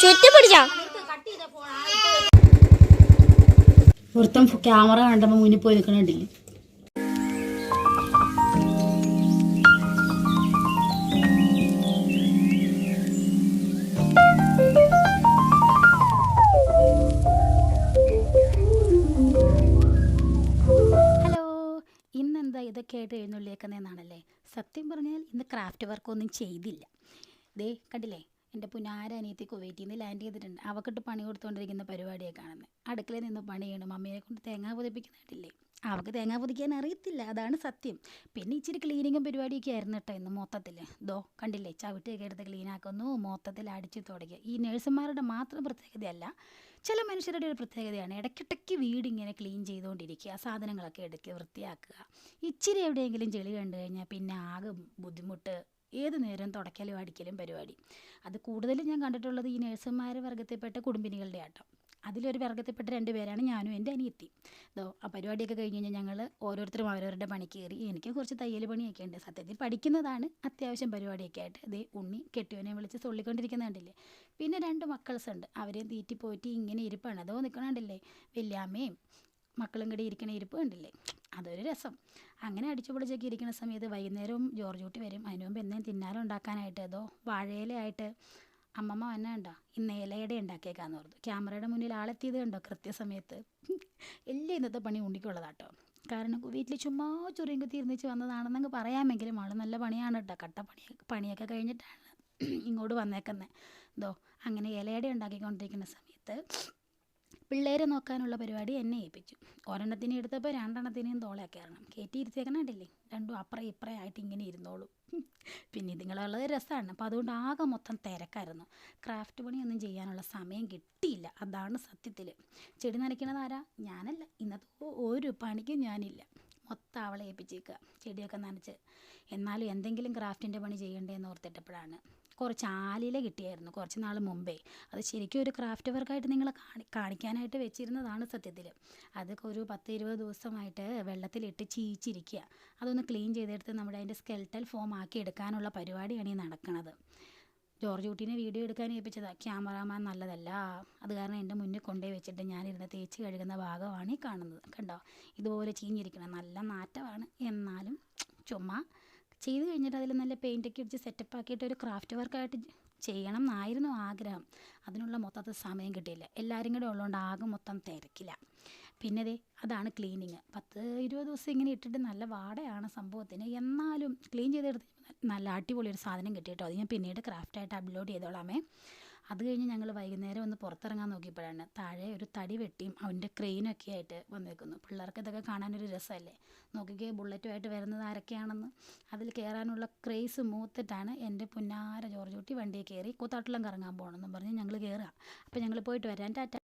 ചുറ്റി പിടിച്ചാ ഒരുത്തൻ ക്യാമറ കണ്ടപ്പോ മുന്നിൽ പോയി നിൽക്കണില്ലേ ഹലോ ഇന്നെന്താ ഇതൊക്കെ ആയിട്ട് എഴുന്നള്ളിയേക്കുന്നതെന്നാണല്ലേ? സത്യം പറഞ്ഞാൽ ഇന്ന് ക്രാഫ്റ്റ് വർക്കൊന്നും ചെയ്തില്ല. ദേ കണ്ടില്ലേ? എന്റെ പുനാര അനിയത്തി കുവൈറ്റിൽ നിന്ന് ലാൻഡ് ചെയ്തിട്ടുണ്ട്. അവക്കിട്ട് പണി കൊടുത്തുകൊണ്ടിരിക്കുന്ന പരിപാടിയെ കാണുന്നത് അടുക്കളയിൽ നിന്ന് പണി ചെയ്യണം. മമ്മീനെ കൊണ്ട് തേങ്ങ പൊതിപ്പിക്കുന്നുണ്ടില്ലേ അവൾക്ക് തേങ്ങ പൊതിക്കാൻ അറിയത്തില്ല. അതാണ് സത്യം. പിന്നെ ഇച്ചിരി ക്ലീനിങ്ങും പരിപാടിയൊക്കെ ആയിരുന്നു കേട്ടോ ഇന്ന് മൊത്തത്തിൽ ദോ കണ്ടില്ലേ? ചവിട്ടിയൊക്കെ എടുത്ത് ക്ലീനാക്കുന്നു മൊത്തത്തിൽ അടിച്ചു തുടങ്ങി. ഈ നഴ്സുമാരുടെ മാത്രം പ്രത്യേകതയല്ല ചില മനുഷ്യരുടെ ഒരു പ്രത്യേകതയാണ്. ഇടയ്ക്കിടയ്ക്ക് വീട് ഇങ്ങനെ ക്ലീൻ ചെയ്തുകൊണ്ടിരിക്കുക സാധനങ്ങളൊക്കെ എടുക്കുക വൃത്തിയാക്കുക. ഇച്ചിരി എവിടെയെങ്കിലും ചെളി കണ്ടു കഴിഞ്ഞാൽ പിന്നെ ആകെ ബുദ്ധിമുട്ട് ഏത് നേരം തുടയ്ക്കലും അടിക്കലും പരിപാടി. അത് കൂടുതലും ഞാൻ കണ്ടിട്ടുള്ളത് ഈ നേഴ്സുമാരെ വർഗത്തിൽപ്പെട്ട കുടുംബിനികളുടെ ആട്ടം. അതിലൊരു വർഗത്തിൽപ്പെട്ട രണ്ട് പേരാണ് ഞാനും എന്റെ അനിയത്തി അതോ ആ പരിപാടിയൊക്കെ കഴിഞ്ഞ് കഴിഞ്ഞാൽ ഞങ്ങൾ ഓരോരുത്തരും അവരവരുടെ പണി കയറി. എനിക്ക് കുറച്ച് തയ്യൽ പണിയൊക്കെ ഉണ്ട് സത്യത്തിൽ പഠിക്കുന്നതാണ് അത്യാവശ്യം പരിപാടിയൊക്കെ ആയിട്ട്. അതേ ഉണ്ണി കെട്ടിയവനെ വിളിച്ച് തുള്ളിക്കൊണ്ടിരിക്കുന്നുണ്ടല്ലേ പിന്നെ രണ്ട് മക്കൾസ് ഉണ്ട് അവരെയും തീറ്റി പോയിട്ട് ഇങ്ങനെ ഇരിപ്പാണ്. അതോ നിൽക്കണുണ്ടല്ലേ വല്യാമ്മയും മക്കളും കൂടി ഇരിക്കണ ഇരിപ്പ് കണ്ടില്ലേ? അതൊരു രസം. അങ്ങനെ അടിച്ചു പൊളിച്ചൊക്കെ ഇരിക്കുന്ന സമയത്ത് വൈകുന്നേരവും ജോർജ് കുട്ടി വരും. അതിന് മുമ്പ് എന്തെങ്കിലും തിന്നാലും ഉണ്ടാക്കാനായിട്ട്. ഏതോ വാഴയിലായിട്ട് അമ്മമ്മ വന്നെ ഉണ്ടോ ഇന്ന് ഇലയുടെ ഉണ്ടാക്കിയേക്കാന്ന് പറഞ്ഞു ക്യാമറയുടെ മുന്നിൽ ആളെത്തിയത് കണ്ടോ കൃത്യസമയത്ത്? എല്ലാം ഇന്നത്തെ പണി ഉണ്ടിക്കുള്ളതാട്ടോ കാരണം വീട്ടിൽ ചുമ്മാ ചൊറിയും കുത്തി ഇരുന്നിച്ച് വന്നതാണെന്നങ്ങ് പറയാമെങ്കിലും ആൾ നല്ല പണിയാണ് കേട്ടോ. കട്ട പണി പണിയൊക്കെ കഴിഞ്ഞിട്ടാണ് ഇങ്ങോട്ട് വന്നേക്കുന്നത് ദോ അങ്ങനെ ഇലയുടെ ഉണ്ടാക്കിക്കൊണ്ടിരിക്കുന്ന സമയത്ത് പിള്ളേരെ നോക്കാനുള്ള പരിപാടി എന്നെ ഏൽപ്പിച്ചു. ഒരെണ്ണത്തിനെ എടുത്തപ്പോൾ രണ്ടെണ്ണത്തിനെയും തോളെ കയറണം കയറ്റി ഇരുത്തിയേക്കണണ്ടില്ലേ രണ്ടും അപ്പുറം ഇപ്പുറം ആയിട്ട് ഇങ്ങനെ ഇരുന്നോളൂ. പിന്നെ ഇതുങ്ങളുള്ളത് രസമാണ് അപ്പോൾ അതുകൊണ്ട് ആകെ മൊത്തം തിരക്കായിരുന്നു. ക്രാഫ്റ്റ് പണിയൊന്നും ചെയ്യാനുള്ള സമയം കിട്ടിയില്ല. അതാണ് സത്യത്തിൽ ചെടി നനയ്ക്കണത് ആരാ? ഞാനല്ല. ഇന്നത്തെ ഒരു പണിക്കും ഞാനില്ല. മൊത്തം അവളെ ഏൽപ്പിച്ചേക്കുക ചെടിയൊക്കെ നനച്ച്. എന്നാലും എന്തെങ്കിലും ക്രാഫ്റ്റിന്റെ പണി ചെയ്യണ്ടേന്ന് ഓർത്തിട്ടപ്പോഴാണ് കുറച്ച് ആലില കിട്ടിയായിരുന്നു കുറച്ച് നാൾ മുമ്പേ. അത് ശരിക്കും ഒരു ക്രാഫ്റ്റ് വർക്കായിട്ട് നിങ്ങളെ കാണി കാണിക്കാനായിട്ട് വെച്ചിരുന്നതാണ് സത്യത്തിൽ അതൊക്കെ ഒരു പത്ത് ഇരുപത് ദിവസമായിട്ട് വെള്ളത്തിലിട്ട് ചീച്ചിരിക്കുക അതൊന്ന് ക്ലീൻ ചെയ്തെടുത്ത് നമ്മുടെ അതിന്റെ സ്കെൽട്ടൽ ഫോം ആക്കി എടുക്കാനുള്ള പരിപാടിയാണ് ഈ നടക്കുന്നത് ജോർജ് കുട്ടീനെ വീഡിയോ എടുക്കാൻ ഏൽപ്പിച്ചതാണ് ക്യാമറാമാൻ നല്ലതല്ല. അത് കാരണം എന്റെ മുന്നിൽ കൊണ്ടുപോയി വെച്ചിട്ട് ഞാനിരുന്ന് തേച്ച് കഴുകുന്ന ഭാഗമാണ് ഈ കാണുന്നത്. കണ്ടോ? ഇതുപോലെ ചീഞ്ഞിരിക്കണം നല്ല നാറ്റമാണ് എന്നാലും ചുമ്മാ ചെയ്ത് കഴിഞ്ഞിട്ട് അതിൽ നല്ല പെയിന്റൊക്കെ അടിച്ച് സെറ്റപ്പ് ആക്കിയിട്ട് ഒരു ക്രാഫ്റ്റ് വർക്കായിട്ട് ചെയ്യണം എന്നായിരുന്നു ആഗ്രഹം. അതിനുള്ള മൊത്തത്തിൽ സമയം കിട്ടിയില്ല. എല്ലാവരും കൂടെ ഉള്ളതുകൊണ്ട് ആകെ മൊത്തം തിരക്കില്ല പിന്നെ ദേ അതാണ് ക്ലീനിങ്. പത്ത് ഇരുപത് ദിവസം ഇങ്ങനെ ഇട്ടിട്ട് നല്ല വാടയാണ് സംഭവത്തിന്. എന്നാലും ക്ലീൻ ചെയ്തെടുത്ത് നല്ല അടിപൊളി ഒരു സാധനം കിട്ടിയിട്ടോ. അത് ഞാൻ പിന്നീട് ക്രാഫ്റ്റായിട്ട് അപ്ലോഡ് ചെയ്തോളാമേ. അത് കഴിഞ്ഞ് ഞങ്ങൾ വൈകുന്നേരം ഒന്ന് പുറത്തിറങ്ങാൻ നോക്കിയപ്പോഴാണ് താഴെ ഒരു തടി വെട്ടിയും അവന്റെ ക്രെയിനൊക്കെ ആയിട്ട് വന്നിരിക്കുന്നു പിള്ളേർക്ക് ഇതൊക്കെ കാണാനൊരു രസമല്ലേ? നോക്കിക്കേ ബുള്ളറ്റുമായിട്ട് വരുന്നത് ആരൊക്കെയാണെന്ന്. അതിൽ കയറാനുള്ള ക്രേസ് മൂത്തിട്ടാണ് എന്റെ പുന്നാര ജോർജ് കുട്ടി വണ്ടിയിൽ കയറി കൂത്താട്ടിലും കറങ്ങാൻ പോകണമെന്നും പറഞ്ഞ് ഞങ്ങൾ കയറുക. അപ്പോൾ ഞങ്ങൾ പോയിട്ട് വരാൻ ടാറ്റ.